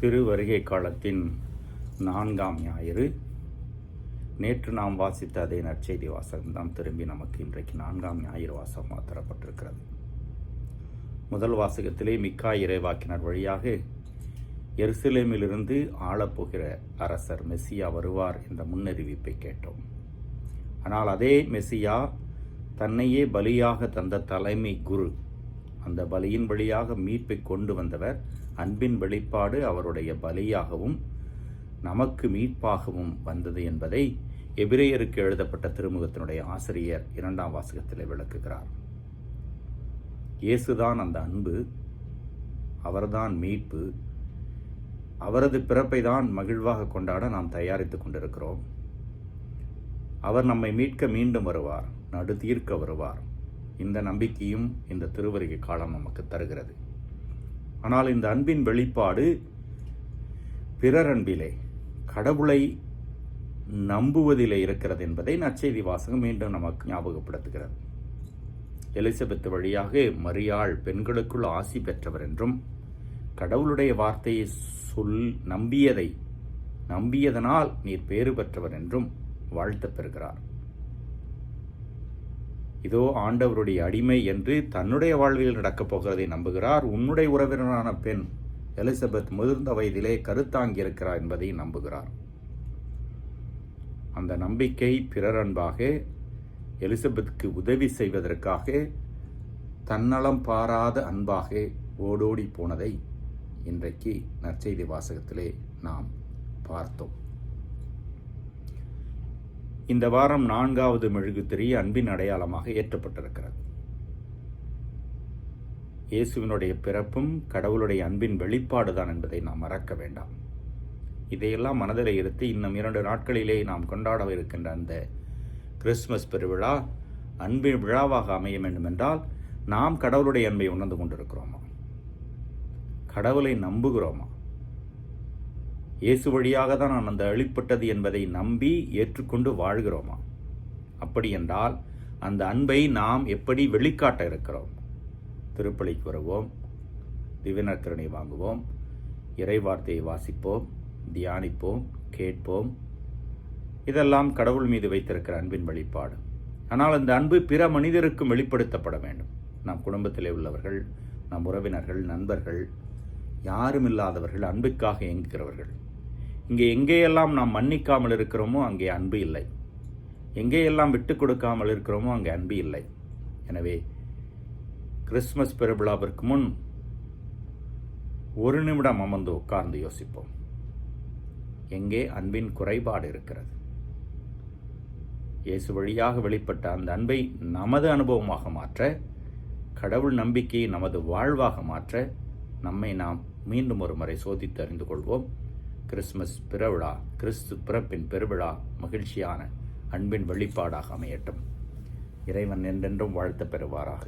திரு வருகை காலத்தின் நான்காம் ஞாயிறு. நேற்று நாம் வாசித்த அதே நற்செய்தி வாசகம்தான் திரும்பி நமக்கு இன்றைக்கு நான்காம் ஞாயிறு வாசகமாக தரப்பட்டிருக்கிறது. முதல் வாசகத்திலே மிக்கா இறைவாக்கினர் வழியாக எருசலேமிலிருந்து ஆளப்போகிற அரசர் மெஸ்ஸியா வருவார் என்ற முன்னறிவிப்பை கேட்டோம். ஆனால் அதே மெஸ்ஸியா தன்னையே பலியாக தந்த தலைமை குரு அந்த பலியின் வழியாக மீட்பை கொண்டு வந்தவர் அன்பின் வெளிப்பாடு அவருடைய பலியாகவும் நமக்கு மீட்பாகவும் வந்தது என்பதை எபிரேயருக்கு எழுதப்பட்ட திருமுகத்தினுடைய ஆசிரியர் இரண்டாம் வாசகத்தில் விளக்குகிறார். இயேசுதான் அந்த அன்பு அவர்தான் மீட்பு அவரது பிறப்பை தான் மகிழ்வாக கொண்டாட நாம் தயாரித்துக் கொண்டிருக்கிறோம். அவர் நம்மை மீட்க மீண்டும் வருவார் நடு தீர்க்க வருவார். இந்த நம்பிக்கையும் இந்த திருவருகை காலம் நமக்கு தருகிறது. ஆனால் இந்த அன்பின் வெளிப்பாடு பிறர் அன்பிலே கடவுளை நம்புவதிலே இருக்கிறது என்பதை நற்செய்தி வாசகம் மீண்டும் நமக்கு ஞாபகப்படுத்துகிறது. எலிசபெத் வழியாக மரியாள் பெண்களுக்குள் ஆசி பெற்றவர் என்றும் கடவுளுடைய வார்த்தையை சொல் நம்பியதை நம்பியதனால் நீர் பேறு பெற்றவர் என்றும் வாழ்த்து பெறுகிறார். இதோ ஆண்டவருடைய அடிமை என்று தன்னுடைய வாழ்வில் நடக்கப் போகிறதை நம்புகிறார். உன்னுடைய உறவினரான பெண் எலிசபெத் முதிர்ந்த வயதிலே கருத்தாங்கியிருக்கிறார் என்பதை நம்புகிறார். அந்த நம்பிக்கை பிறர் அன்பாக எலிசபெத்துக்கு உதவி செய்வதற்காக தன்னலம் பாராத அன்பாக ஓடோடி போனதை இன்றைக்கு நற்செய்தி வாசகத்திலே நாம் பார்த்தோம். இந்த வாரம் நான்காவது மெழுகுத்திரி அன்பின் அடையாளமாக ஏற்றப்பட்டிருக்கிறது. இயேசுவினுடைய பிறப்பும் கடவுளுடைய அன்பின் வெளிப்பாடுதான் என்பதை நாம் மறக்க வேண்டாம். இதையெல்லாம் மனதில் இருத்தி இன்னும் இரண்டு நாட்களிலே நாம் கொண்டாட இருக்கின்ற அந்த கிறிஸ்துமஸ் பெருவிழா அன்பின் விழாவாக அமைய வேண்டுமென்றால் நாம் கடவுளுடைய அன்பை உணர்ந்து கொண்டிருக்கிறோமா? கடவுளை நம்புகிறோமா? இயேசு வழியாக தான் நான் அந்த அழிப்பட்டது என்பதை நம்பி ஏற்றுக்கொண்டு வாழ்கிறோமா? அப்படி என்றால் அந்த அன்பை நாம் எப்படி வெளிக்காட்ட இருக்கிறோம்? திருப்பலிக்கு வருவோம் திவ்யநற்கரணை வாங்குவோம் இறைவார்த்தையை வாசிப்போம் தியானிப்போம் கேட்போம். இதெல்லாம் கடவுள் மீது வைத்திருக்கிற அன்பின் வெளிப்பாடு ஆனால் அந்த அன்பு பிற மனிதருக்கும் வெளிப்படுத்தப்பட வேண்டும். நம் குடும்பத்திலே உள்ளவர்கள் நம் உறவினர்கள் நண்பர்கள் யாரும் இல்லாதவர்கள் அன்புக்காக இயங்குகிறவர்கள். இங்கே எங்கேயெல்லாம் நாம் மன்னிக்காமல் இருக்கிறோமோ அங்கே அன்பு இல்லை. எங்கேயெல்லாம் விட்டு கொடுக்காமல் இருக்கிறோமோ அங்கே அன்பு இல்லை. எனவே கிறிஸ்துமஸ் பெருவிழாவிற்கு முன் ஒரு நிமிடம் அமர்ந்து உட்கார்ந்து யோசிப்போம். எங்கே அன்பின் குறைபாடு இருக்கிறது? இயேசு வழியாக வெளிப்பட்ட அந்த அன்பை நமது அனுபவமாக மாற்ற கடவுள் நம்பிக்கையை நமது வாழ்வாக மாற்ற நம்மை நாம் மீண்டும் ஒரு முறை சோதித்து அறிந்து கொள்வோம். கிறிஸ்துமஸ் பிறவிழா கிறிஸ்து பிறப்பின் பெருவிழா மகிழ்ச்சியான அன்பின் வெளிப்பாடாக அமையட்டும். இறைவன் என்றென்றும் வாழ்த்த பெறுவாராக.